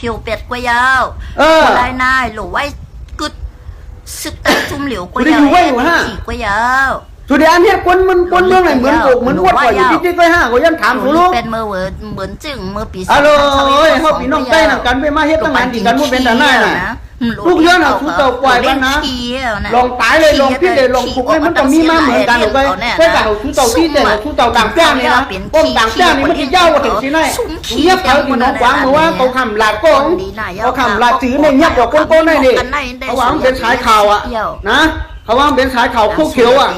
ผิวเป็ดกว่ายาวเออได้นายหรือไว้กึดซึกแต่ทุ่มเหลียวกว่ากูได้ยาอยู่วไว้อยู่ฮะขี่กว่ายาวสุดเดียวอันเนี้ยคนมันคนเมืองไหนเหมือนโกกเหมือนวัดก่อยอยู่จิ๊กๆไว้ห้าก็ยันถามกูรู้เป็นเมื่อเวิร์ดเหมือนจึงเมื่อปีฮัลโหลเฮ้ยเฮาพี่น้องใต้น่ะกันไปมาเฮ็ดตั้งนานดีกันบ่เป็นแต่หน้าน่ะ ลูกเยอะน่ะสู้เต่าปล่อยบ้านนะลองตายเลยลองพิษเลยลอง phục เลยมันก็มีมาเหมือนกันหรือไปไปกับเราสู้เต่าที่แต่เราสู้เต่าต่างแจ้งนี่นะป้องต่างแจ้งนี่มันจะเย้าว่าถึงที่ไหนเงียบเขาพี่น้องกวางมาว่าเขาคำลาดก้องเขาคำลาดถือในเงียบกว่าก้นก้นได้ดิเขาว่ามันเป็นสายข่าวอะนะเขาว่ามันเป็นสายข่าวคู่เขียวอะ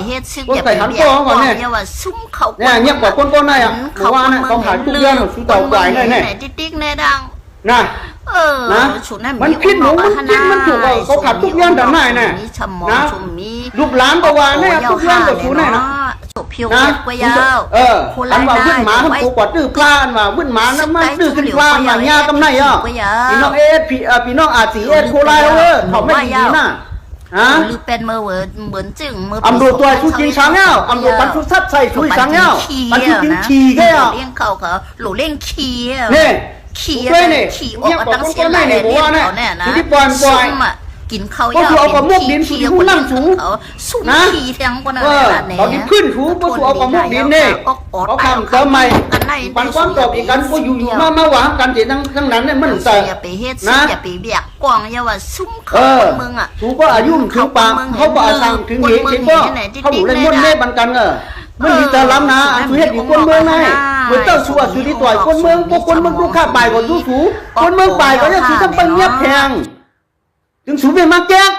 ก็ใส่หันโป้ก่อนเนี่ยซุ่มเขาเนี่ยเงียบกว่าก้นก้นได้อะเขาว่านะเขาขายทุกเรื่องสู้เต่าปล่อยแน่แน่ติ๊กๆแน่ดังนะ เออนะชุดนั้นมันผิดหนูมันผิดมันถูกเอาเขาขัดทุกอย่างแต่ไหนน่ะมีชะมองนะชุมมีลูกหลานก็ว่าเนี่ยทุกอย่างก็สู้แน่นะจบเพียวนะกว่ายาวเอออันว่าวุ่นหมาทำกูกว่าดื้อพลานว่าวุ่นหมานะมันดื้อขึ้นพลานว่าญาตำไหนอะพี่น้องเอสพี่เอ่อพี่น้องอาจีเอสโคไลเออเขาไม่ดีนะ ฮะหรือเป็นเมื่อเวิร์ดเหมือนจึงเมื่ออำดูตัวชูจิงช้างเงี้ยอำดูปันชุดซัดใส่ชุยช้างเงี้ยปันชุดจิงขี่แก่อะเลี้ยงเขาเขาหลูเลี้ยงขี่อะนี่ ขี่เว้ยนี่ขี่อเงีอยกบมากว่าตั้งคนเสียๆหลายในหมู่เลี้ยงบ้านเนี่ยเขาเนี่ยนะที่ที่ปล่อยปล่อย ซุ่มอะ กินเขาก็คือเอากระมวกดินขี่สู่ที่นั่งสูงเขาซุ่มนะขี่แทงคนนั้นเออแหละเนี่ยตอนนี้ขึ้นถูก็ถูเอากระมวกดินนี่เขาคำเติมใหม่ปันความตอบอีกกันก็อยู่ๆมามาหวางกันเสียทั้งทั้งนั้นเนี่ยมันเสีแต่ยไปเฮ็ดนะเสียไปเบียกกวางอย่าว่าซุ่มเขาเออมึงอะถูก็อายุถึงปากเขาก็อาสั่งถึงเหตุเช่นก็เขาอยู่เล่นม้วนเม่บันกันเออมันมีแต่ล้ำนะอันสุเฮ็ดอยู่คนเมืองไงเหมือนเจ้าชัวสุริต่อยคนเมืองพวกคนเมืองลูกข้าไปก็สู้สูคนเมืองไปก็ยังสูทั้งปัญญาแพง ถึงสูเป็นมาแก๊ก